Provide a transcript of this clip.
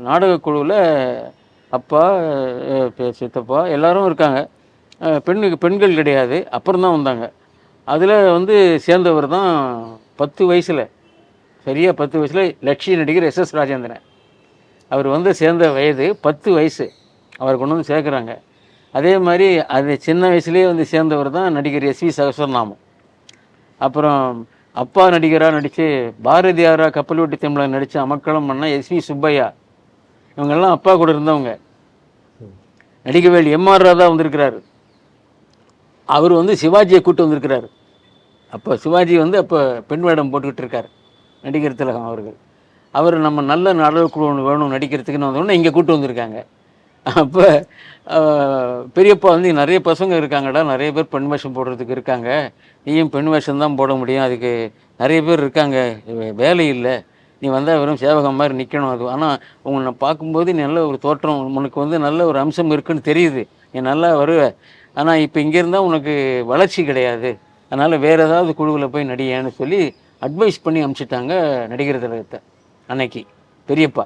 நாடக குழுவில் அப்பா பெ- சித்தப்பா எல்லாரும் இருக்காங்க. பெண்ணுக்கு பெண்கள் கிடையாது. அப்புறம் தான் வந்தாங்க. அதில் வந்து சேர்ந்தவர் தான் பத்து வயசில் சரியாக பத்து வயசில் லட்சிய நடிகர் எஸ் எஸ் ராஜேந்திரன். அவர் வந்து சேர்ந்த வயது பத்து வயசு. அவர் கொண்டு வந்து சேர்க்குறாங்க. அதே மாதிரி அது சின்ன வயசுலேயே வந்து சேர்ந்தவர் தான் நடிகர் எஸ் வி சகசரநாமம். அப்புறம் அப்பா நடிகராக நடித்து பாரதியாரா கப்பல் ஓட்டி தமிழன் நடித்த அமக்களம் பண்ண எஸ் வி சுப்பையா. இவங்கெல்லாம் அப்பா கூட இருந்தவங்க. நடிகவேல் எம்ஆர் ராதா வந்திருக்கிறாரு. அவர் வந்து சிவாஜியை கூட்டு வந்திருக்கிறாரு. அப்போ சிவாஜி வந்து அப்போ பெண் வேடம் போட்டுக்கிட்டு இருக்கார் நடிகர் திலகம் அவர்கள். அவர் நம்ம நல்ல நாடக குழு ஒன்று வேணும் நடிக்கிறதுக்குன்னு வந்தோடனே இங்கே கூட்டு வந்திருக்காங்க. அப்போ பெரியப்பா வந்து நிறைய பசங்க இருக்காங்கடா நிறைய பேர் பெண் வேஷம் போடுறதுக்கு இருக்காங்க. நீயும் பெண் வேஷம் தான் போட முடியும். அதுக்கு நிறைய பேர் இருக்காங்க. வேலை இல்லை. நீ வந்தால் வெறும் சேவகம் மாதிரி நிற்கணும் அது. ஆனால் உங்களை நான் பார்க்கும்போது நீ நல்ல ஒரு தோற்றம் உனக்கு வந்து நல்ல ஒரு அம்சம் இருக்குன்னு தெரியுது. நீ நல்லா வருவ. ஆனால் இப்போ இங்கே இருந்தால் உனக்கு வளர்ச்சி கிடையாது. அதனால் வேறு ஏதாவது குழுவில் போய் நடியேன்னு சொல்லி அட்வைஸ் பண்ணி அனுப்பிச்சிட்டாங்க நடிகர் திலகத்தை. அன்னைக்கு. பெரியப்பா.